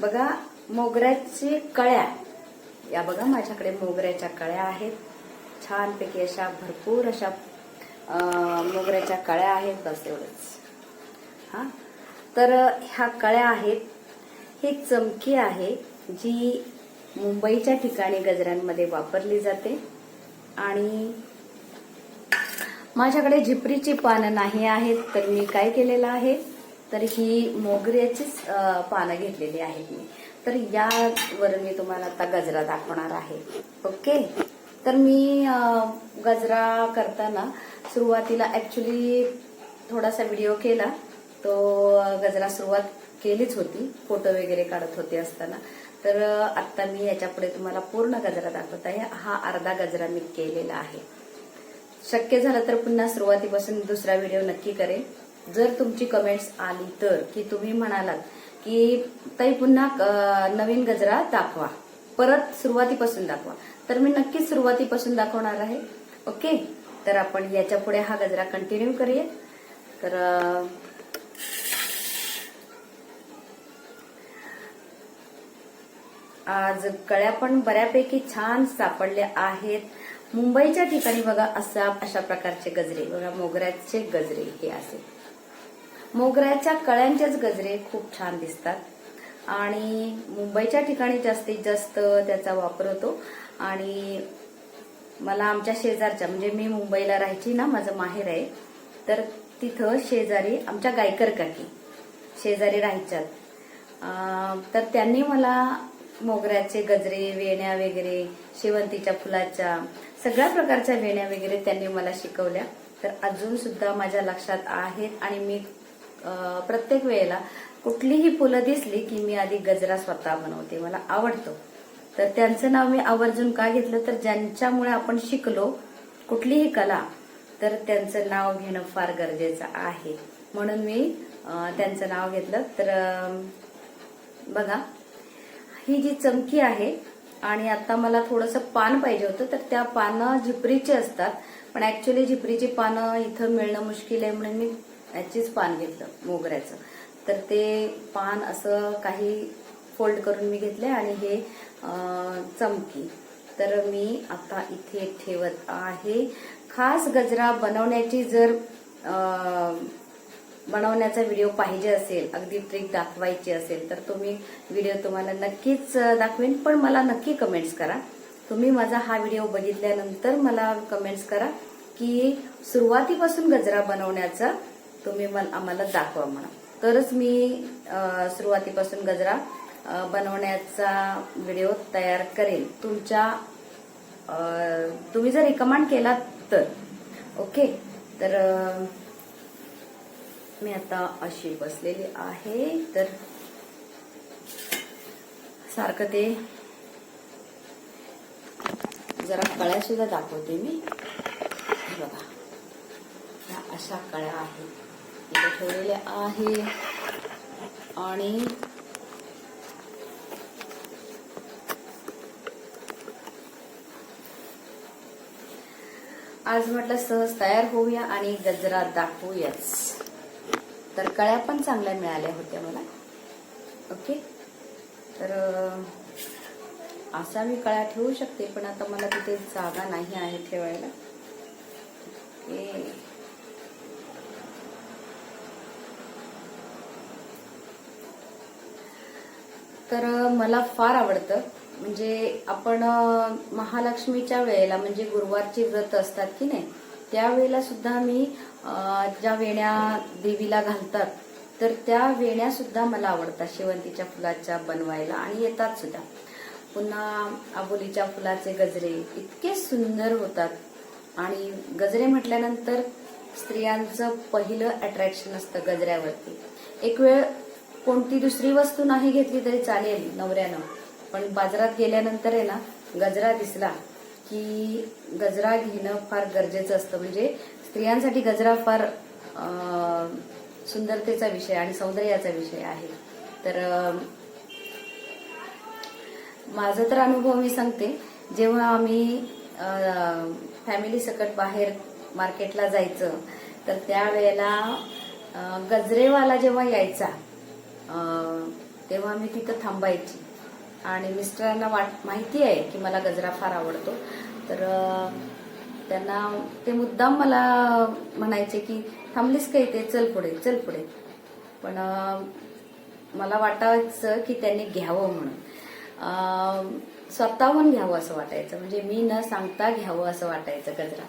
बघा मोगऱ्याची कळ्या. या बघा माझ्याकडे मोगऱ्याच्या कळ्या आहेत. छानपैकी अशा भरपूर अशा मोगऱ्याच्या कळ्या आहेत. बस एवढंच. हा? तर ह्या कळ्या आहेत. ही चमकी आहे जी मुंबईच्या ठिकाणी गजऱ्यांमध्ये वापरली जाते. आणि माझ्याकडे झिपरीची पानं नाही आहेत तर मी काय केलेलं आहे? तर ही मोगऱ्याचीच पानं घेतलेली आहेत मी. तर यावर मी तुम्हाला आता गजरा दाखवणार आहे. ओके? तर मी गजरा करताना सुरुवातीला ऍक्च्युली थोडासा व्हिडिओ केला. तो गजरा सुरुवात केलीच होती. फोटो वगैरे काढत होते असताना. तर आता मी याच्यापुढे तुम्हाला पूर्ण गजरा दाखवत आहे. हा अर्धा गजरा मी केलेला आहे. शक्य झालं तर पुन्हा सुरुवातीपासून दुसरा व्हिडिओ नक्की करेन. जर तुमची कमेंट्स आली तर की तुम्ही म्हणालात की ताई पुन्हा नवीन गजरा दाखवा. परत सुरुवातीपासून दाखवा. तर मी नक्कीच सुरुवातीपासून दाखवणार आहे. ओके? तर आपण याच्यापुढे हा गजरा कंटिन्यू करूया. तर आज कळ्या पण बऱ्यापैकी छान सापडल्या आहेत. मुंबईच्या ठिकाणी बघा असा अशा प्रकारचे गजरे. बघा मोगऱ्याचे गजरे हे असे. मोगऱ्याच्या कळ्यांचेच गजरे खूप छान दिसतात. आणि मुंबईच्या ठिकाणी जास्तीत जास्त त्याचा वापर होतो. आणि मला आमच्या शेजारच्या म्हणजे मी मुंबईला राहायची ना माझं माहेर आहे तर तिथं शेजारी आमच्या गायकर काकी शेजारी राहायच्यात. तर त्यांनी मला मोगऱ्याचे गजरे वेण्या वगैरे शेवंतीच्या फुलाच्या सगळ्या प्रकारच्या वेण्या वगैरे त्यांनी मला शिकवल्या. तर अजून सुद्धा माझ्या लक्षात आहेत आणि मी प्रत्येक वेळेला कुठलीही फुलं दिसली की मी आधी गजरा स्वतः बनवते मला आवडतो. तर त्यांचं नाव मी आवर्जून का घेतलं? तर ज्यांच्यामुळे आपण शिकलो कुठलीही कला तर त्यांचं नाव घेणं फार गरजेचं आहे. म्हणून मी त्यांचं नाव घेतलं. तर बघा ही जी चमकी आहे आणि आता मला थोडंसं पान पाहिजे होतं तर त्या पानं झिपरीचे असतात. पण ऍक्च्युली झिपरीची पानं इथं मिळणं मुश्किल आहे म्हणून मी याचीच पान घेतलं मोगऱ्याचं. तर ते पान असं काही फोल्ड करून मी घेतले आणि हे चमकी. तर मी आता इथे ठेवत आहे. खास गजरा बनवण्याची जर बनवण्याचा व्हिडिओ पाहिजे असेल अगदी ट्रिक दाखवायची असेल तर तुम्ही व्हिडिओ तुम्हाला नक्कीच दाखवेन. पण मला नक्की कमेंट्स करा. तुम्ही माझा हा व्हिडिओ बघितल्यानंतर मला कमेंट्स करा की सुरुवातीपासून गजरा बनवण्याचा तुम्ही मला आम्हाला दाखवा म्हणा. तरच मी सुरुवातीपासून गजरा बनवण्याचा व्हिडिओ तयार करेन. तुमच्या तुम्ही जर रिकमेंड केलात तर. ओके? तर मी आता अशी बसलेली आहे. तर सारखं ते जरा कळ्या सुद्धा दाखवते मी. बघा. ह्या अशा कळ्या आहेत. इथे आहे. आणि आज म्हटलं सहज तयार होऊया आणि गजरा दाखवूयाच. तर कळ्या पण चांगल्या मिळाल्या होत्या मला. ओके? तर असा मी कळ्या ठेवू शकते पण आता मला तिथे जागा नाही आहे ठेवायला. ओके. तर मला फार आवडतं. म्हणजे आपण महालक्ष्मीच्या वेळेला म्हणजे गुरुवारची व्रत असतात की नाही त्यावेळेला सुद्धा मी ज्या वेण्या देवीला घालतात तर त्या वेण्या सुद्धा मला आवडतात. शेवंतीच्या फुलाच्या बनवायला आणि येतात सुद्धा. पुन्हा आबोलीच्या फुलाचे गजरे इतके सुंदर होतात. आणि गजरे म्हटल्यानंतर स्त्रियांचं पहिलं अट्रॅक्शन असतं गजऱ्यावरती. एक वेळ कोणती दुसरी वस्तू नाही घेतली तरी चालेल नवऱ्यानं. पण बाजारात गेल्यानंतर आहे ना गजरा दिसला की गजरा घेणं फार गरजेचं असतं. म्हणजे स्त्रियांसाठी गजरा फार सुंदरतेचा विषय आणि सौंदर्याचा विषय आहे. तर माझं माझा तर अनुभव मी सांगते. जेव्हा आम्ही फॅमिली सकट बाहेर मार्केटला जायचं तर त्यावेळेला गजरेवाला जेव्हा यायचा तेव्हा मी तिथं थांबायची. आणि मिस्टरांना वाट माहिती आहे की मला गजरा फार आवडतो. तर त्यांना ते मुद्दाम मला म्हणायचे की थांबलीस का इथे? चल पुढे चल पुढे. पण मला वाटायचं की त्यांनी घ्यावं म्हणून. स्वतःहून घ्यावं असं वाटायचं. म्हणजे मी न सांगता घ्यावं असं वाटायचं गजरा.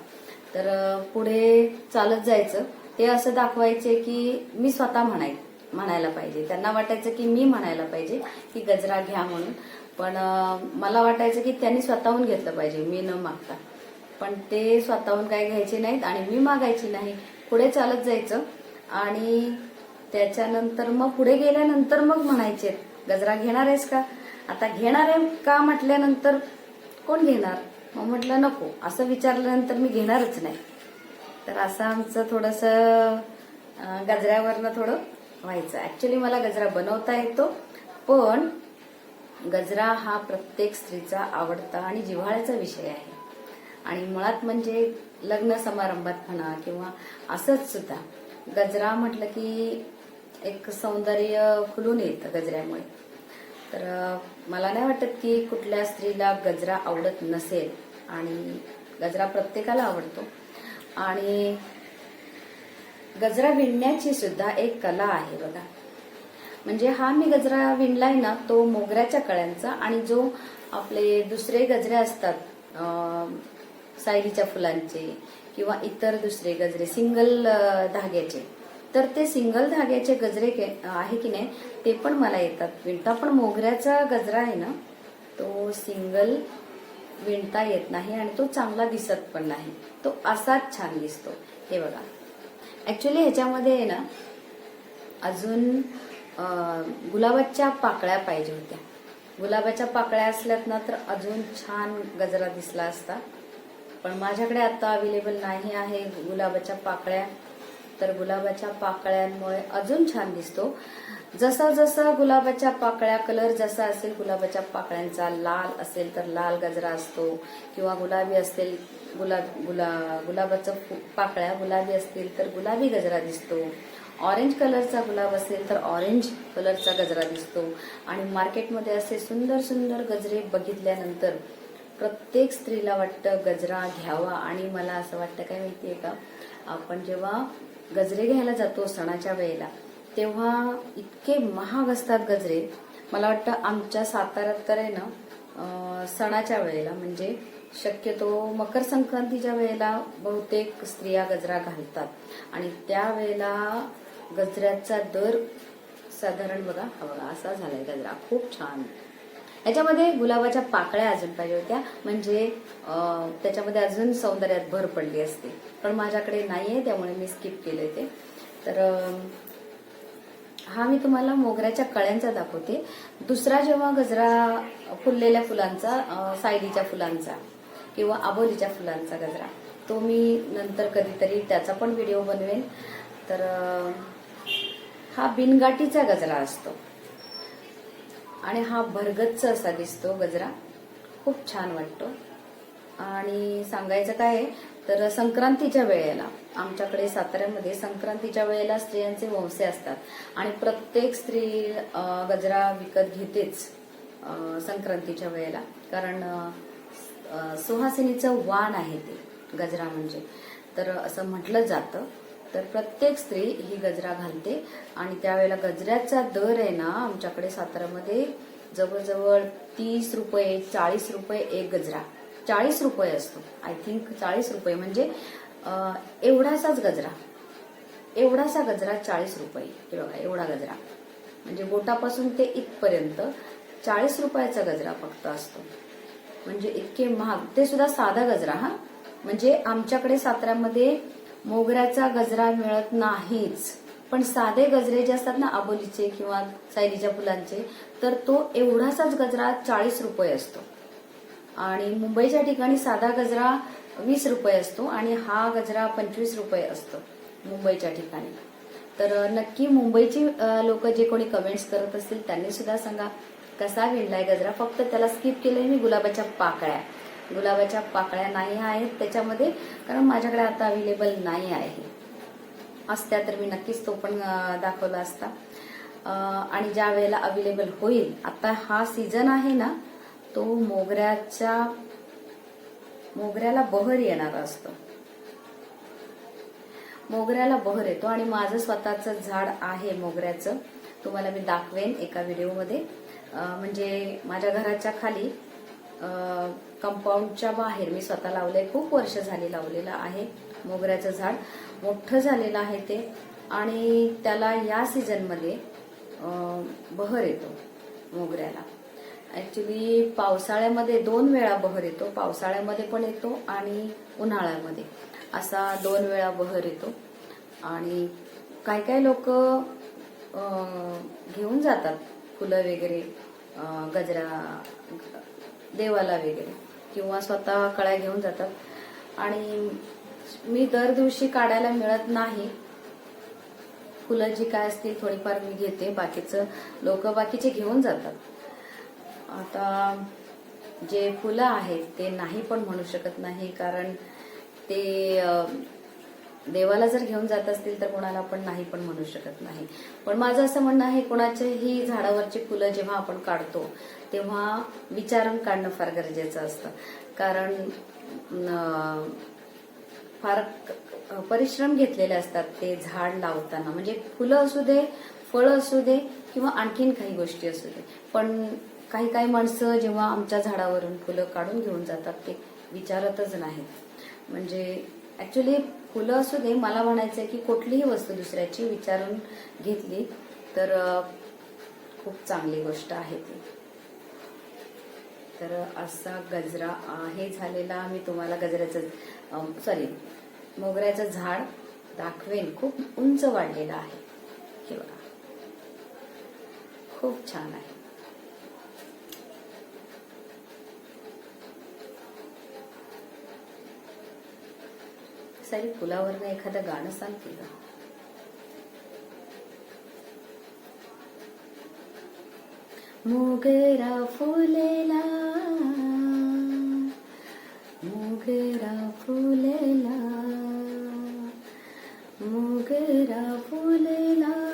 तर पुढे चालत जायचं. ते असं दाखवायचे की मी स्वतः म्हणायचं. म्हणायला पाहिजे. त्यांना वाटायचं की मी म्हणायला पाहिजे की गजरा घ्या म्हणून. पण मला वाटायचं की त्यांनी स्वतःहून घेतलं पाहिजे. मी न मागता. पण ते स्वतःहून काय घ्यायचे नाहीत आणि मी मागायची नाही. पुढे चालत जायचं. आणि त्याच्यानंतर मग पुढे गेल्यानंतर मग म्हणायचे गजरा घेणार आहेस का? आता घेणार आहे का? म्हटल्यानंतर कोण घेणार? मग म्हटलं नको. असं विचारल्यानंतर मी घेणारच नाही. तर असं आमचं थोडस गजऱ्यावरनं थोडं व्हायचं. ऍक्च्युली मला गजरा बनवता येतो पण गजरा हा प्रत्येक स्त्रीचा आवडता आणि जिव्हाळ्याचा विषय आहे. आणि मुळात म्हणजे लग्न समारंभात म्हणा किंवा असंच सुद्धा गजरा म्हटलं की एक सौंदर्य खुलून येतं गजऱ्यामुळे. तर मला नाही वाटत की कुठल्या स्त्रीला गजरा आवडत नसेल आणि गजरा प्रत्येकाला आवडतो. आणि गजरा विणण्याची सुद्धा एक कला आहे बघा. म्हणजे हा मी गजरा विणलाय ना तो मोगऱ्याच्या कळ्यांचा आणि जो आपले दुसरे गजरे असतात सायरीच्या सायलीच्या फुलांचे किंवा इतर दुसरे गजरे सिंगल धाग्याचे. तर ते सिंगल धाग्याचे गजरे के- आहे की नाही ते पण मला येतात. विणता पण मोगऱ्याचा गजरा आहे ना तो सिंगल विणता येत नाही आणि तो चांगला दिसत पण नाही. तो असाच छान दिसतो. हे बघा. ऍक्च्युली ह्याच्यामध्ये आहे ना अजून गुलाबाच्या पाकळ्या पाहिजे होत्या. गुलाबाच्या पाकळ्या असल्यात ना तर अजून छान गजरा दिसला असता. पण माझ्याकडे आता अवेलेबल नाही आहे गुलाबाच्या पाकळ्या. तर गुलाबाच्या पाकळ्यांमुळे अजून छान दिसतो. जसा जसा गुलाबाच्या पाकळ्या कलर जसा असेल गुलाबाच्या पाकळ्यांचा लाल असेल तर लाल गजरा असतो. किंवा गुलाबी असेल गुलाब गुला गुलाबाचं पाकळ्या गुलाबी असतील तर गुलाबी गजरा दिसतो. ऑरेंज कलरचा गुलाब असेल तर ऑरेंज कलरचा गजरा दिसतो. आणि मार्केटमध्ये असे सुंदर सुंदर गजरे बघितल्यानंतर प्रत्येक स्त्रीला वाटतं गजरा घ्यावा. आणि मला असं वाटतं काय माहितीये का? आपण जेव्हा गजरे घ्यायला जातो सणाच्या वेळेला तेव्हा इतके महाग असतात गजरे. मला वाटतं आमच्या साताऱ्यात तर आहे ना सणाच्या वेळेला म्हणजे शक्यतो मकर संक्रांतीच्या वेळेला बहुतेक स्त्रिया गजरा घालतात. आणि त्यावेळेला गजऱ्याचा दर साधारण बघा हवा बघा असा झालाय गजरा. खूप छान. याच्यामध्ये गुलाबाच्या पाकळ्या अजून पाहिजे होत्या. म्हणजे त्याच्यामध्ये अजून सौंदर्यात भर पडली असते. पण माझ्याकडे नाहीये त्यामुळे मी स्किप केले ते. तर हा मी तुम्हाला मोगऱ्याच्या कळ्यांचा दाखवते. दुसरा जेव्हा गजरा फुललेल्या फुलांचा अं, सायलीच्या फुलांचा किंवा आबोलीच्या फुलांचा गजरा तो मी नंतर कधीतरी त्याचा पण व्हिडिओ बनवेन. तर हा बिनगाठीचा गजरा असतो. आणि हा भरगच्च असा दिसतो गजरा. खूप छान वाटतो. आणि सांगायचं काय आहे, तर संक्रांतीच्या वेळेला आमच्याकडे साताऱ्यामध्ये संक्रांतीच्या वेळेला स्त्रियांचे वंशे असतात. आणि प्रत्येक स्त्री गजरा विकत घेतेच संक्रांतीच्या वेळेला. कारण सुहासिनीचं वाण आहे ते गजरा म्हणजे. तर असं म्हटलं जातं. तर प्रत्येक स्त्री ही गजरा घालते. आणि त्यावेळेला गजऱ्याचा दर आहे ना आमच्याकडे साताऱ्यामध्ये जवळजवळ तीस रुपये चाळीस रुपये एक गजरा. चाळीस रुपये असतो. आय थिंक चाळीस रुपये म्हणजे एवढासाच गजरा. एवढासा गजरा चाळीस रुपये. हे बघा एवढा गजरा. म्हणजे बोटापासून ते इथपर्यंत चाळीस रुपयाचा गजरा फक्त असतो. म्हणजे इतके महाग. ते सुद्धा साधा गजरा हा. म्हणजे आमच्याकडे साताऱ्यामध्ये मोगऱ्याचा गजरा मिळत नाहीच. पण साधे गजरे जे असतात ना आबोलीचे किंवा सायलीच्या फुलांचे तर तो एवढासाच गजरा चाळीस रुपये असतो. आणि मुंबईच्या ठिकाणी साधा गजरा वीस रुपये असतो आणि हा गजरा पंचवीस रुपये असतो मुंबईच्या ठिकाणी. तर नक्की मुंबईची लोक जे कोणी कमेंट्स करत असतील त्यांनी सुद्धा सांगा कसा विणलाय गजरा? फक्त त्याला स्किप केलंय मी गुलाबाच्या पाकळ्या. गुलाबाच्या पाकळ्या नाही आहेत त्याच्यामध्ये कारण माझ्याकडे आता अवेलेबल नाही आहे. असत्या तर मी नक्कीच तो पण दाखवला असता. आणि ज्या वेळेला अवेलेबल होईल आता हा सीझन आहे ना तो मोगऱ्याच्या मोगऱ्याला बहर येणार असतं. मोगऱ्याला बहर येतो आणि माझं स्वतःचं झाड आहे मोगऱ्याचं. तुम्हाला मी दाखवेन एका व्हिडिओमध्ये. म्हणजे माझ्या घराच्या खाली कंपाऊंडच्या बाहेर मी स्वतः लावलंय. खूप वर्ष झाली लावलेलं आहे मोगऱ्याचं झाड. मोठं झालेलं आहे ते. आणि त्याला या सीझनमध्ये बहर येतो मोगऱ्याला. ऍक्च्युली पावसाळ्यामध्ये दोन वेळा बहर येतो. पावसाळ्यामध्ये पण येतो आणि उन्हाळ्यामध्ये. असा दोन वेळा बहर येतो. आणि काय काय लोक घेऊन जातात. फुलं वगैरे गजरा देवाला वगैरे. किंवा स्वतः कळ्या घेऊन जातात. आणि मी दर दिवशी काढायला मिळत नाही. फुलं जी काय असतील थोडीफार मी घेते. बाकीचं लोक बाकीचे घेऊन जातात. आता जे फुलं आहेत ते नाही पण म्हणू शकत नाही कारण ते देवाला जर घेऊन जात असतील तर कोणाला पण नाही पण म्हणू शकत नाही. पण माझं असं म्हणणं आहे कोणाच्याही झाडावरची फुलं जेव्हा आपण काढतो तेव्हा विचारून काढणं फार गरजेचं असतं. कारण फार परिश्रम घेतलेले असतात ते झाड लावताना. म्हणजे फुलं असू दे फळं असू दे किंवा आणखीन काही गोष्टी असू दे. पण काही काही माणसं जेव्हा आमच्या झाडावरून फुलं काढून घेऊन जातात ते विचारतच नाहीत. म्हणजे ऍक्च्युली फुलं असू दे मला म्हणायचं आहे की कुठलीही वस्तू दुसऱ्याची विचारून घेतली तर खूप चांगली गोष्ट आहे ती. तर असा गजरा आहे झालेला मी तुम्हाला गजऱ्याचं सॉरी मोगऱ्याचं झाड दाखवेन. खूप उंच वाढलेलं आहे. हे बघा. खूप छान आहे. सारी फुलावरनं एखादं गाणं सांगते का मोगरा फुलेला मोगरा फुलेला मोगरा फुलेला.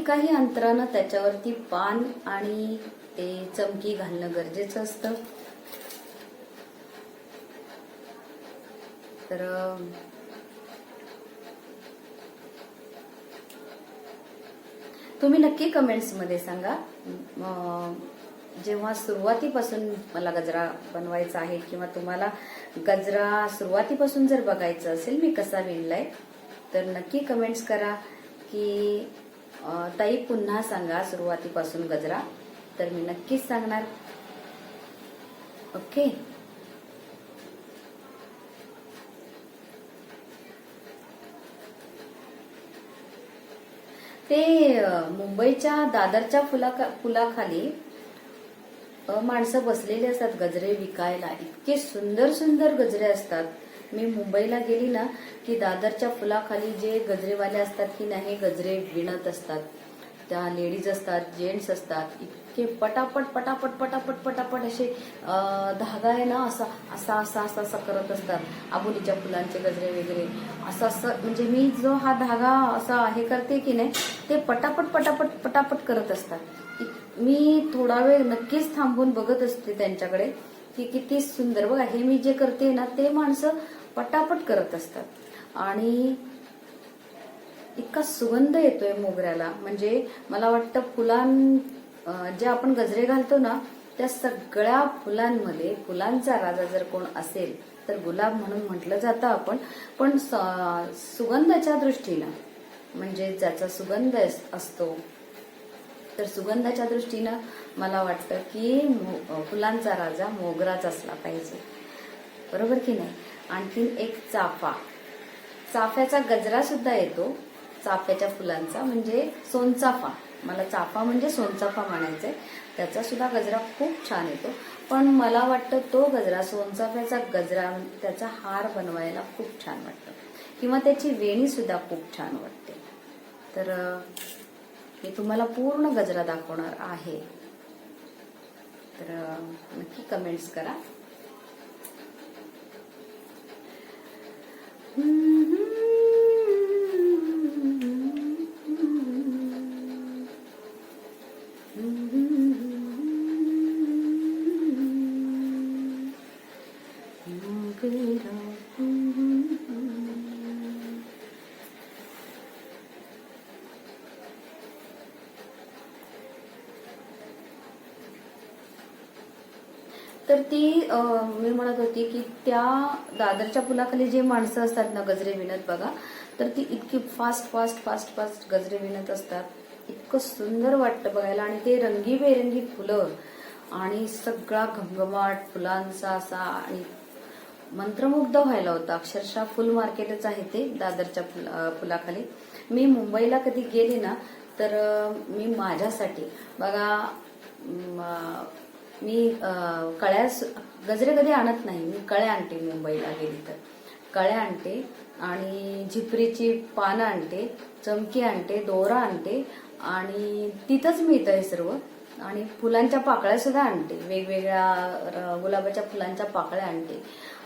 आता काही अंतरानं त्याच्यावरती पान आणि ते चमकी घालणं गरजेचं असतं. तर तुम्ही नक्की कमेंट्समध्ये सांगा जेव्हा सुरुवातीपासून मला गजरा बनवायचा आहे किंवा तुम्हाला गजरा सुरुवातीपासून जर बघायचं असेल मी कसा विणलाय तर नक्की कमेंट्स करा की ताई पुन्हा सांगा सुरुवातीपासून गजरा. तर मी नक्कीच सांगणार. ओके? ते मुंबईच्या दादरच्या फुला फुलाखाली माणसं बसलेली असतात गजरे विकायला. इतके सुंदर सुंदर गजरे असतात. मी मुंबईला गेली ना की दादरच्या फुलाखाली जे गजरेवाले असतात की नाही गजरे विणत असतात. त्या लेडीज असतात जेंट्स असतात. इतके पटापट पटापट पटापट पटापट असे धागा आहे ना असा असा असा असा असा करत असतात. आबोलीच्या फुलांचे गजरे वगैरे. असं असं म्हणजे मी जो हा धागा असा हे करते की नाही ते पटापट पटापट पटापट करत असतात. मी थोडा वेळ नक्कीच थांबून बघत असते त्यांच्याकडे की किती सुंदर. बघा हे मी जे करते ना ते माणसं पटापट करत असतात. आणि इतका सुगंध येतोय मोगऱ्याला. म्हणजे मला वाटतं फुलां जे आपण गजरे घालतो ना त्या सगळ्या फुलांमध्ये फुलांचा राजा जर कोण असेल तर गुलाब म्हणून म्हटलं जातं आपण. पण स- सुगंधाच्या दृष्टीनं म्हणजे ज्याचा सुगंध अस- असतो तर सुगंधाच्या दृष्टीनं मला वाटतं की फुलांचा राजा मोगराच असला पाहिजे. बरोबर की नाही? आणखीन एक चाफा. चाफ्याचा गजरा सुद्धा येतो. चाफ्याच्या फुलांचा म्हणजे सोनचाफा. मला चाफा म्हणजे सोनचाफा म्हणायचा आहे त्याचा सुद्धा गजरा खूप छान येतो. पण मला वाटतं तो गजरा सोनचाफ्याचा गजरा त्याचा हार बनवायला खूप छान वाटतं. किंवा त्याची वेणी सुद्धा खूप छान वाटते. तर मी तुम्हाला पूर्ण गजरा दाखवणार आहे. तर नक्की कमेंट्स करा. Mm-hmm. तर ती मी म्हणत होती की त्या दादरच्या पुलाखाली जे माणसं असतात ना गजरे विणत बघा तर ती इतकी फास्ट फास्ट फास्ट फास्ट गजरे विणत असतात. इतकं सुंदर वाटतं बघायला आणि ते रंगीबेरंगी फुलं आणि सगळा घमघमाट फुलांचा असा आणि मंत्रमुग्ध व्हायला होता. अक्षरशः फुल मार्केटच आहे ते दादरच्या फुला फुलाखाली मी मुंबईला कधी गेले ना तर मी माझ्यासाठी बघा मी कळ्या गजरे कधी आणत नाही. मी कळ्या आणते मुंबईला गेली तर. कळ्या आणते आणि झिपरीची पानं आणते चमकी आणते दोरा आणते आणि तिथंच मिळतं हे सर्व. आणि फुलांच्या पाकळ्या सुद्धा आणते. वेगवेगळ्या र- गुलाबाच्या फुलांच्या पाकळ्या आणते.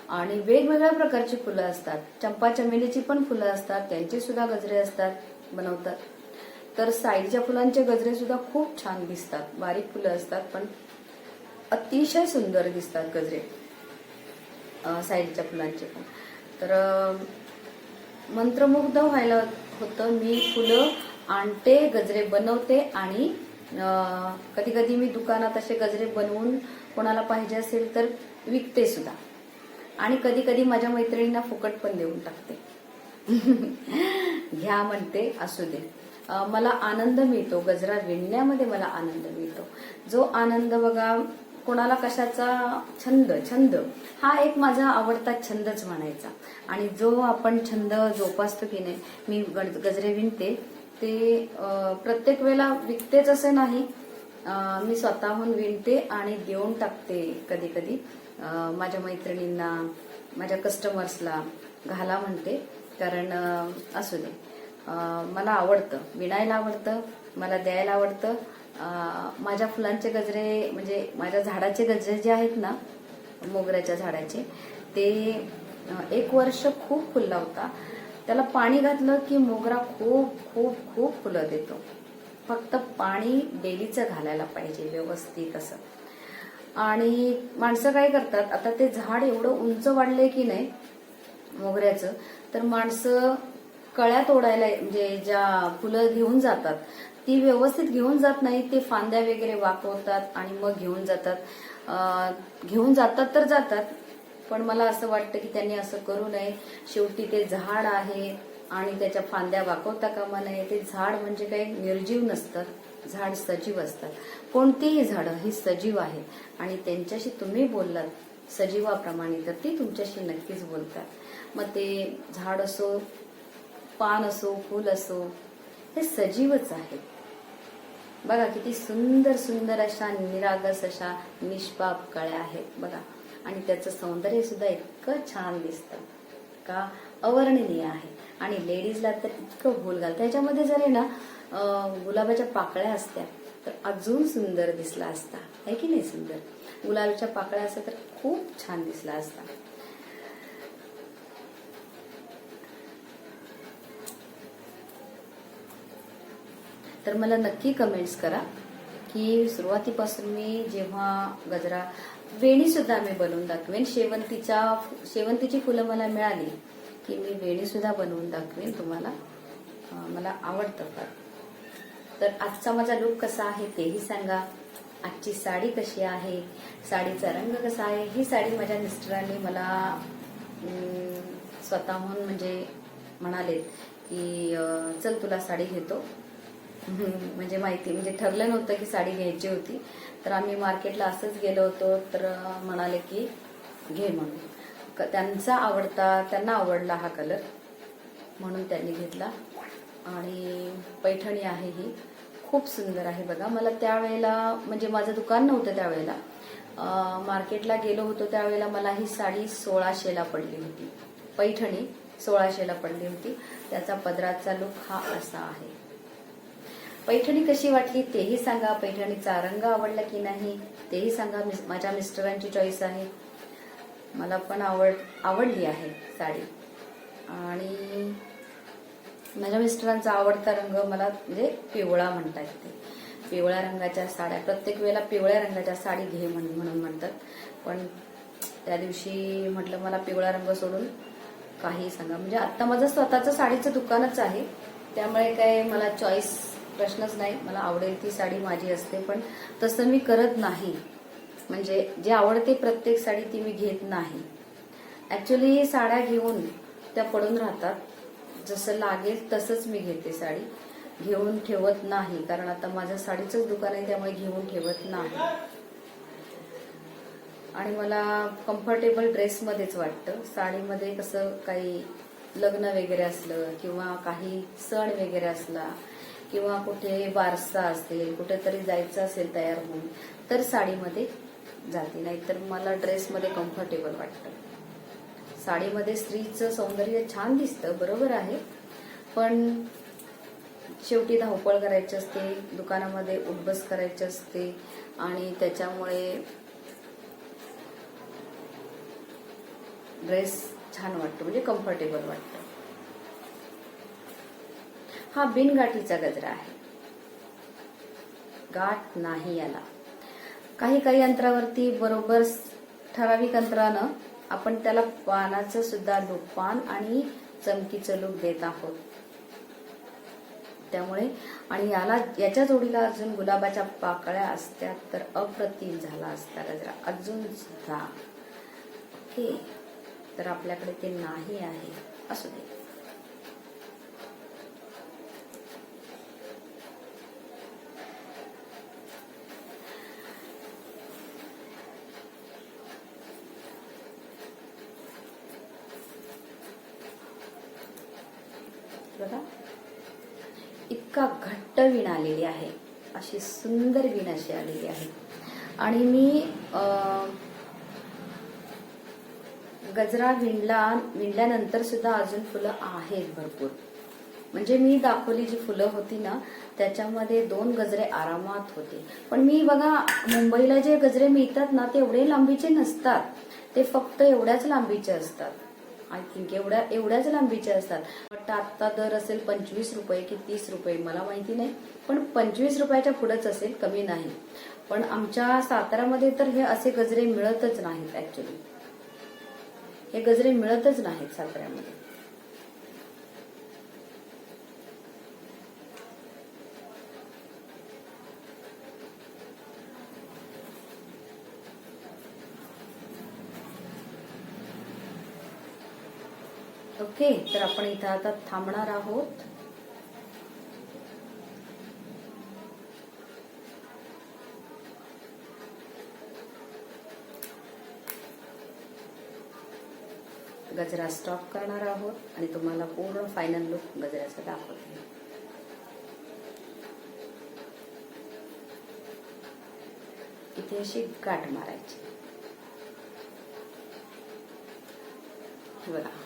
आणि वेगवेगळ्या प्रकारची फुलं असतात. चंपा चमेलीची पण फुलं असतात. त्यांचे सुद्धा गजरे असतात बनवतात. तर साईडच्या फुलांचे गजरे सुद्धा खूप छान दिसतात. बारीक फुलं असतात पण अतिशय सुंदर दिसतात गजरे. साईडच्या फुलांचे पण. तर मंत्रमुग्ध व्हायला होतं मी फुलं आणते गजरे बनवते आणि कधी कधी मी दुकानात असे गजरे बनवून कोणाला पाहिजे असेल तर विकते सुद्धा. आणि कधी कधी माझ्या मैत्रिणींना फुकट पण देऊन टाकते. घ्या म्हणते असू दे. मला आनंद मिळतो गजरा विणण्यामध्ये मला आनंद मिळतो. जो आनंद बघा कोणाला कशाचा छंद छंद? हा एक माझा आवडता छंदच म्हणायचा. आणि जो आपण छंद जोपासतो की नाही मी गज- गजरे विणते ते प्रत्येक वेळेला विकतेच असं नाही. मी स्वतःहून विणते आणि देऊन टाकते कधी कधी माझ्या मैत्रिणींना माझ्या कस्टमर्सला घाला म्हणते कारण असू दे. मला आवडतं. विणायला आवडतं मला द्यायला आवडतं. माझ्या फुलांचे गजरे म्हणजे माझ्या झाडाचे गजरे जे आहेत ना मोगऱ्याच्या झाडाचे ते एक वर्ष खूप फुलला होता. त्याला पाणी घातलं की मोगरा खूप खूप खूप फुलं देतो. फक्त पाणी डेलीचं घालायला पाहिजे व्यवस्थित असं. आणि माणसं काय करतात आता ते झाड एवढं उंच वाढलंय की नाही मोगऱ्याचं तर माणसं कळ्या तोडायला म्हणजे ज्या फुलं घेऊन जातात ती व्यवस्थित घेऊन जात नाही ते फांद्या वगैरे वाकवतात आणि मग घेऊन जातात. घेऊन जातात तर जातात पण मला असं वाटतं की त्यांनी असं करू नये. शेवटी ते झाड आहे आणि त्याच्या फांद्या वाकवता कामा नये. ते झाड म्हणजे काही निर्जीव नसतं झाड सजीव असतात कोणतीही झाडं ही सजीव आहेत आणि त्यांच्याशी तुम्ही बोललात सजीवाप्रमाणे तर ती तुमच्याशी नक्कीच बोलतात. मग ते झाड असो पान असो फूल असो हे सजीवच आहेत. बघा किती सुंदर सुंदर अशा निरागस अशा निष्पाप कळ्या आहेत बघा. आणि त्याचं सौंदर्य सुद्धा इतकं छान दिसतं. का अवर्णनीय आहे. आणि लेडीजला तर इतकं भूल घालतं. त्याच्यामध्ये जर आहे ना गुलाबाच्या पाकळ्या असत्या तर अजून सुंदर दिसला असता. आहे की नाही सुंदर? गुलाबाच्या पाकळ्या असत्या तर खूप छान दिसला असता. तर मला नक्की कमेंट्स करा की सुरुवातीपासून मी जेव्हा गजरा वेणी सुद्धा मी बनवून दाखवेन. शेवंतीच्या शेवंतीची फुलं मला मिळाली की मी वेणी सुद्धा बनवून दाखवेन तुम्हाला. मला आवडतं तर आजचा माझा लुक कसा आहे तेही सांगा. आजची साडी कशी आहे? साडीचा रंग कसा आहे? ही साडी माझ्या मिस्टरांनी मला स्वतःहून म्हणजे म्हणाले की चल तुला साडी घेतो. म्हणजे माहिती म्हणजे ठरलं नव्हतं की साडी घ्यायची होती. तर आम्ही मार्केटला असंच गेलो होतो. तर म्हणाले की घे म्हणून. क- त्यांचा आवडता त्यांना आवडला हा कलर. म्हणून त्यांनी घेतला. आणि पैठणी आहे ही. खूप सुंदर आहे बघा. मला त्यावेळेला म्हणजे माझं दुकान नव्हतं त्यावेळेला. मार्केटला गेलो होतो त्यावेळेला मला ही साडी सोळाशेला पडली होती. पैठणी सोळाशेला पडली होती. त्याचा पदराचा लुक हा असा आहे. पैठणी कशी वाटली तेही सांगा. पैठणीचा रंग आवडला की नाही तेही सांगा. मिस- माझ्या मिस्टरांची चॉईस आहे. मला पण आवड आवडली आहे साडी. आणि माझ्या मिस्टरांचा आवडता रंग मला म्हणजे पिवळा म्हणता येते पिवळ्या रंगाच्या साड्या प्रत्येक वेळेला पिवळ्या रंगाच्या साडी घे म्हण- म्हणून म्हणतात. पण त्या दिवशी म्हटलं मला पिवळा रंग सोडून काही सांगा. म्हणजे आता माझं स्वतःचं साडीचं दुकानच आहे. त्यामुळे काय मला चॉईस प्रश्नच नाही मला आवडेल ती साडी माझी असते पण तसं मी करत नाही. म्हणजे जे आवडते प्रत्येक साडी ती मी घेत नाही. ऍक्च्युली साड्या घेऊन त्या पडून राहतात. जसं लागेल तसंच मी घेते साडी. घेऊन ठेवत नाही कारण आता माझं साडीचंच दुकान आहे त्यामुळे घेऊन ठेवत नाही. आणि मला कम्फर्टेबल ड्रेसमध्येच वाटतं. साडीमध्ये कसं काही लग्न वगैरे असलं किंवा काही सण वगैरे असला किंवा कुठे बारसा असेल कुठेतरी जायचं असेल तयार होऊन तर साडीमध्ये जाते. नाहीतर मला ड्रेसमध्ये कम्फर्टेबल वाटतं. साडीमध्ये स्त्रीचं सौंदर्य छान दिसतं बरोबर आहे. पण शेवटी धावपळ करायची असते दुकानामध्ये उठबस करायची असते आणि त्याच्यामुळे ड्रेस छान वाटतो म्हणजे कम्फर्टेबल वाटतं. हा बिनगाठीचा गजरा आहे. गाठ नाही याला. काही काही अंतरावरती बरोबर ठराविक अंतरानं आपण त्याला पानाचं सुद्धा लूक पान आणि चमकीचं लूप देत आहोत. त्यामुळे आणि याला याच्या जोडीला अजून गुलाबाच्या पाकळ्या असत्या तर अप्रतिम झाला असता गजरा. अजून सुद्धा. ओके. तर आपल्याकडे ते नाही आहे. असू दे बघा इतका घट्ट विण आलेली आहे. अशी सुंदर विण अशी आलेली आहे. आणि मी गजरा विणला विणल्यानंतर सुद्धा अजून फुलं आहेत भरपूर. म्हणजे मी दाखवली जी फुलं होती ना त्याच्यामध्ये दोन गजरे आरामात होते. पण मी बघा मुंबईला जे गजरे मिळतात ना ते एवढे लांबीचे नसतात. ते फक्त एवढ्याच लांबीचे असतात. आय थिंक एवढ्या एवढ्याच लांबीचे असतात. वाटतं आत्ता दर असेल पंचवीस रुपये की तीस रुपये मला माहिती नाही. पण पंचवीस रुपयाच्या पुढेच असेल कमी नाही. पण आमच्या साताऱ्यामध्ये तर हे असे गजरे मिळतच नाहीत ऍक्च्युली हे गजरे मिळतच नाहीत साताऱ्यामध्ये. ओके तर आपण इथं आता थांबणार आहोत. गजरा स्टॉप करणार आहोत आणि तुम्हाला पूर्ण फायनल लुक गजऱ्याचा दाखवते. इथे अशी गाठ मारायची. बघा.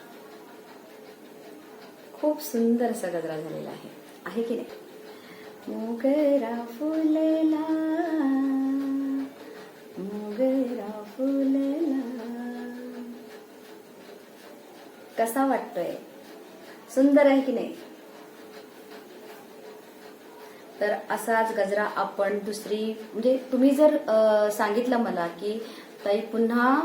खूप सुंदर असा गजरा झालेला आहे. आहे की नाही? मोगरा फुलला मोगरा फुलला. कसा वाटतोय? सुंदर आहे की नाही? तर असाच गजरा आपण दुसरी म्हणजे तुम्ही जर सांगितलं मला की ताई पुन्हा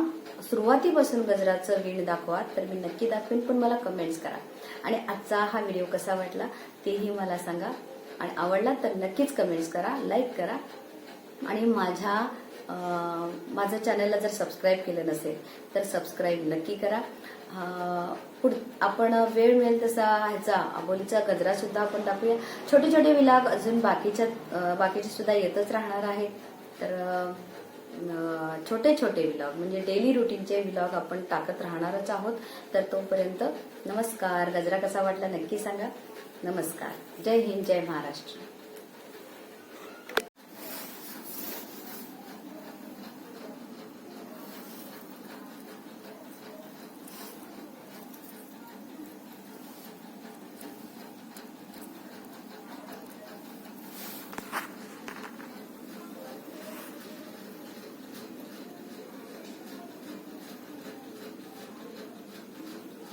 सुरुवातीपासून गजराचं वीण दाखवा तर मी नक्की दाखवेन पण मला कमेंट्स करा. आणि आजचा हा व्हिडिओ कसा वाटला तेही मला सांगा. आणि आवडला तर नक्कीच कमेंट्स करा लाईक करा. आणि माझ्या माझं चॅनलला जर सबस्क्राईब केलं नसेल तर सबस्क्राईब नक्की करा. पुढ आपण वेळ मिळेल तसा ह्याचा अबोलीचा गजरा सुद्धा आपण दाखवूया छोटे छोटे विलाग अजून बाकीच्या बाकीचे सुद्धा येतच राहणार आहेत. तर छोटे छोटे व्लॉग म्हणजे डेली रुटीनचे व्लॉग आपण टाकत राहणारच आहोत. तर तोपर्यंत नमस्कार. गजरा कसा वाटला नक्की सांगा. नमस्कार. जय हिंद जय महाराष्ट्र.